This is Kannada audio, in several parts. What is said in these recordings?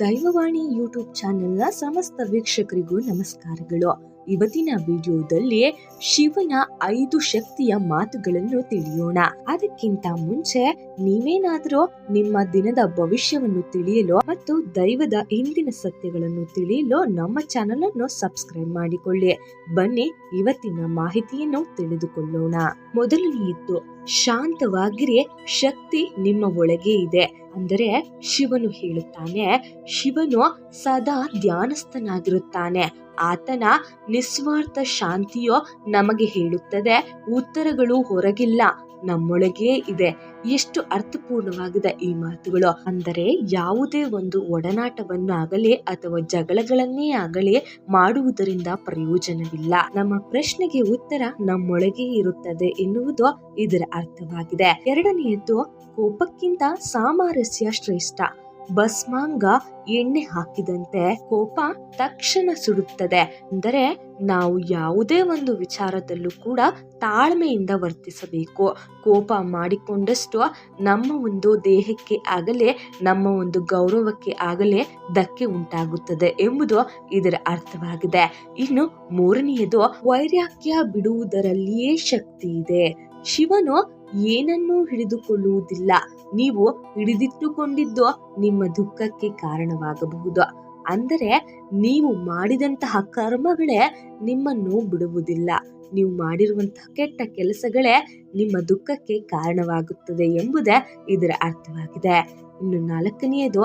ದೈವವಾಣಿ ಯೂಟ್ಯೂಬ್ ಚಾನೆಲ್ನ ಸಮಸ್ತ ವೀಕ್ಷಕರಿಗೂ ನಮಸ್ಕಾರಗಳು. ಇವತ್ತಿನ ವಿಡಿಯೋದಲ್ಲಿ ಶಿವನ ಐದು ಶಕ್ತಿಯ ಮಾತುಗಳನ್ನು ತಿಳಿಯೋಣ. ಅದಕ್ಕಿಂತ ಮುಂಚೆ ನೀವೇನಾದರೂ ನಿಮ್ಮ ದಿನದ ಭವಿಷ್ಯವನ್ನು ತಿಳಿಯಲು ಮತ್ತು ದೈವದ ಹಿಂದಿನ ಸತ್ಯಗಳನ್ನು ತಿಳಿಯಲು ನಮ್ಮ ಚಾನೆಲ್ ಅನ್ನು ಸಬ್ಸ್ಕ್ರೈಬ್ ಮಾಡಿಕೊಳ್ಳಿ. ಬನ್ನಿ, ಇವತ್ತಿನ ಮಾಹಿತಿಯನ್ನು ತಿಳಿದುಕೊಳ್ಳೋಣ. ಮೊದಲನೆಯದ್ದು ಶಾಂತವಾಗಿರಿ ಶಕ್ತಿ ನಿಮ್ಮ ಒಳಗೆ ಇದೆ ಅಂದರೆ ಶಿವನು ಹೇಳುತ್ತಾನೆ, ಶಿವನು ಸದಾ ಧ್ಯಾನಸ್ಥನಾಗಿರುತ್ತಾನೆ. ಆತನ ನಿಸ್ವಾರ್ಥ ಶಾಂತಿಯು ನಮಗೆ ಹೇಳುತ್ತದೆ, ಉತ್ತರಗಳು ಹೊರಗಿಲ್ಲ. ನಮ್ಮೊಳಗೇ ಇದೆ. ಎಷ್ಟು ಅರ್ಥಪೂರ್ಣವಾಗಿದೆ ಈ ಮಾತುಗಳು? ಅಂದರೆ ಯಾವುದೇ ಒಂದು ಒಡನಾಟವನ್ನಾಗಲಿ ಅಥವಾ ಜಗಳಗಳನ್ನೇ ಆಗಲಿ ಮಾಡುವುದರಿಂದ ಪ್ರಯೋಜನವಿಲ್ಲ. ನಮ್ಮ ಪ್ರಶ್ನೆಗೆ ಉತ್ತರ ನಮ್ಮೊಳಗೆ ಇರುತ್ತದೆ ಎನ್ನುವುದು ಇದರ ಅರ್ಥವಾಗಿದೆ. ಎರಡನೆಯದ್ದು, ಕೋಪಕ್ಕಿಂತ ಸಾಮರಸ್ಯ ಶ್ರೇಷ್ಠ. ಭಸ್ಮಾಂಗ ಎಣ್ಣೆ ಹಾಕಿದಂತೆ ಕೋಪ ತಕ್ಷಣ ಸುಡುತ್ತದೆ. ಅಂದರೆ ನಾವು ಯಾವುದೇ ಒಂದು ವಿಚಾರದಲ್ಲೂ ಕೂಡ ತಾಳ್ಮೆಯಿಂದ ವರ್ತಿಸಬೇಕು. ಕೋಪ ಮಾಡಿಕೊಂಡಷ್ಟು ನಮ್ಮ ಒಂದು ದೇಹಕ್ಕೆ ಆಗಲೇ, ನಮ್ಮ ಒಂದು ಗೌರವಕ್ಕೆ ಆಗಲೇ ಧಕ್ಕೆ ಉಂಟಾಗುತ್ತದೆ ಎಂಬುದು ಇದರ ಅರ್ಥವಾಗಿದೆ. ಇನ್ನು ಮೂರನೆಯದು, ವೈರಾಗ್ಯ ಬಿಡುವುದರಲ್ಲಿಯೇ ಶಕ್ತಿ ಇದೆ. ಶಿವನು ಏನನ್ನೂ ಹಿಡಿದುಕೊಳ್ಳುವುದಿಲ್ಲ. ನೀವು ಹಿಡಿದಿಟ್ಟುಕೊಂಡಿದ್ದು ನಿಮ್ಮ ದುಃಖಕ್ಕೆ ಕಾರಣವಾಗಬಹುದು. ಅಂದರೆ ನೀವು ಮಾಡಿದಂತಹ ಕರ್ಮಗಳೇ ನಿಮ್ಮನ್ನು ಬಿಡುವುದಿಲ್ಲ. ನೀವು ಮಾಡಿರುವಂತಹ ಕೆಟ್ಟ ಕೆಲಸಗಳೇ ನಿಮ್ಮ ದುಃಖಕ್ಕೆ ಕಾರಣವಾಗುತ್ತದೆ ಎಂಬುದೇ ಇದರ ಅರ್ಥವಾಗಿದೆ. ಇನ್ನು ನಾಲ್ಕನೆಯದು,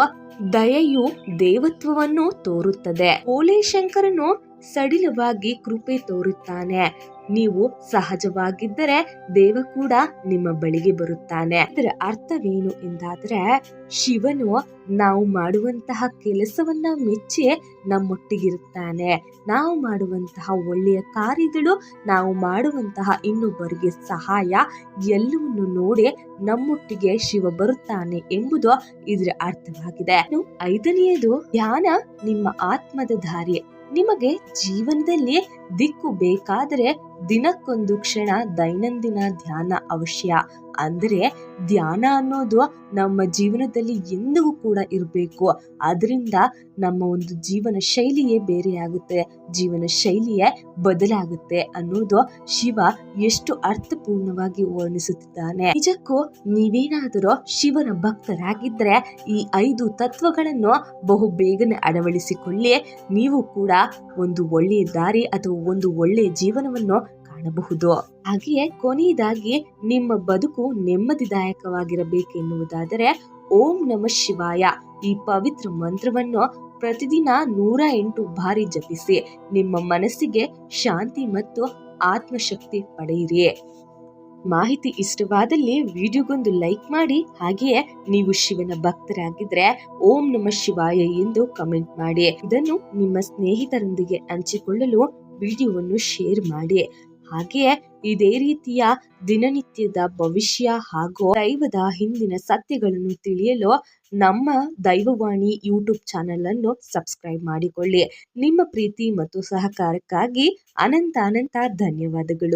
ದಯೆಯು ದೇವತ್ವವನ್ನು ತೋರುತ್ತದೆ. ಹೋಲಿ ಶಂಕರನು ಸಡಿಲವಾಗಿ ಕೃಪೆ ತೋರುತ್ತಾನೆ. ನೀವು ಸಹಜವಾಗಿದ್ದರೆ ದೇವ ಕೂಡ ನಿಮ್ಮ ಬಳಿಗೆ ಬರುತ್ತಾನೆ. ಇದರ ಅರ್ಥವೇನು ಎಂದಾದ್ರೆ, ಶಿವನು ನಾವು ಮಾಡುವಂತಹ ಕೆಲಸವನ್ನ ಮೆಚ್ಚಿ ನಮ್ಮೊಟ್ಟಿಗಿರುತ್ತಾನೆ. ನಾವು ಮಾಡುವಂತಹ ಒಳ್ಳೆಯ ಕಾರ್ಯಗಳು, ನಾವು ಮಾಡುವಂತಹ ಇನ್ನೊಬ್ಬರಿಗೆ ಸಹಾಯ ಎಲ್ಲವನ್ನು ನೋಡಿ ನಮ್ಮೊಟ್ಟಿಗೆ ಶಿವ ಬರುತ್ತಾನೆ ಎಂಬುದು ಇದರ ಅರ್ಥವಾಗಿದೆ. ಐದನೆಯದು, ಧ್ಯಾನ ನಿಮ್ಮ ಆತ್ಮದ ದಾರಿ. ನಿಮಗೆ ಜೀವನದಲ್ಲಿ ದಿಕ್ಕು ಬೇಕಾದರೆ ದಿನಕ್ಕೊಂದು ಕ್ಷಣ ದೈನಂದಿನ ಧ್ಯಾನ ಅವಶ್ಯ. ಅಂದರೆ ಧ್ಯಾನ ಅನ್ನೋದು ನಮ್ಮ ಜೀವನದಲ್ಲಿ ಎಂದಿಗೂ ಕೂಡ ಇರಬೇಕು. ಅದರಿಂದ ನಮ್ಮ ಒಂದು ಜೀವನ ಶೈಲಿಯೇ ಬೇರೆಯಾಗುತ್ತೆ. ಜೀವನ ಶೈಲಿಯೇ ಬದಲಾಗುತ್ತೆ ಅನ್ನೋದು ಶಿವ ಎಷ್ಟು ಅರ್ಥಪೂರ್ಣವಾಗಿ ವರ್ಣಿಸುತ್ತಿದ್ದಾನೆ. ನಿಜಕ್ಕೂ ನೀವೇನಾದರೂ ಶಿವನ ಭಕ್ತರಾಗಿದ್ದರೆ ಈ ಐದು ತತ್ವಗಳನ್ನು ಬಹು ಬೇಗನೆ ಅಳವಡಿಸಿಕೊಳ್ಳಿ. ನೀವು ಕೂಡ ಒಂದು ಒಳ್ಳೆಯ ದಾರಿ ಅಥವಾ ಒಂದು ಒಳ್ಳೆಯ ಜೀವನವನ್ನು ಕಾಣಬಹುದು. ಹಾಗೆಯೇ ಕೊನೆಯದಾಗಿ ನಿಮ್ಮ ಬದುಕು ನೆಮ್ಮದಿದಾಯಕವಾಗಿರಬೇಕೆನ್ನುವುದಾದರೆ ಓಂ ನಮ ಶಿವಾಯ. ಈ ಪವಿತ್ರ ಮಂತ್ರವನ್ನು ಪ್ರತಿದಿನ ನೂರ ಎಂಟು ಬಾರಿ ಜಪಿಸಿ ನಿಮ್ಮ ಮನಸ್ಸಿಗೆ ಶಾಂತಿ ಮತ್ತು ಆತ್ಮಶಕ್ತಿ ಪಡೆಯಿರಿ. ಮಾಹಿತಿ ಇಷ್ಟವಾದಲ್ಲಿ ವಿಡಿಯೋಗೊಂದು ಲೈಕ್ ಮಾಡಿ, ಹಾಗೆಯೇ ನೀವು ಶಿವನ ಭಕ್ತರಾಗಿದ್ರೆ ಓಂ ನಮ ಶಿವಾಯ ಎಂದು ಕಮೆಂಟ್ ಮಾಡಿ. ಇದನ್ನು ನಿಮ್ಮ ಸ್ನೇಹಿತರೊಂದಿಗೆ ಹಂಚಿಕೊಳ್ಳಲು ವಿಡಿಯೋವನ್ನು ಶೇರ್ ಮಾಡಿ. ಹಾಗೆಯೇ ಇದೇ ರೀತಿಯ ದಿನನಿತ್ಯದ ಭವಿಷ್ಯ ಹಾಗೂ ದೈವದ ಹಿಂದಿನ ಸತ್ಯಗಳನ್ನು ತಿಳಿಯಲು ನಮ್ಮ ದೈವವಾಣಿ ಯೂಟ್ಯೂಬ್ ಚಾನೆಲ್ ಅನ್ನು ಸಬ್ಸ್ಕ್ರೈಬ್ ಮಾಡಿಕೊಳ್ಳಿ. ನಿಮ್ಮ ಪ್ರೀತಿ ಮತ್ತು ಸಹಕಾರಕ್ಕಾಗಿ ಅನಂತ ಅನಂತ ಧನ್ಯವಾದಗಳು.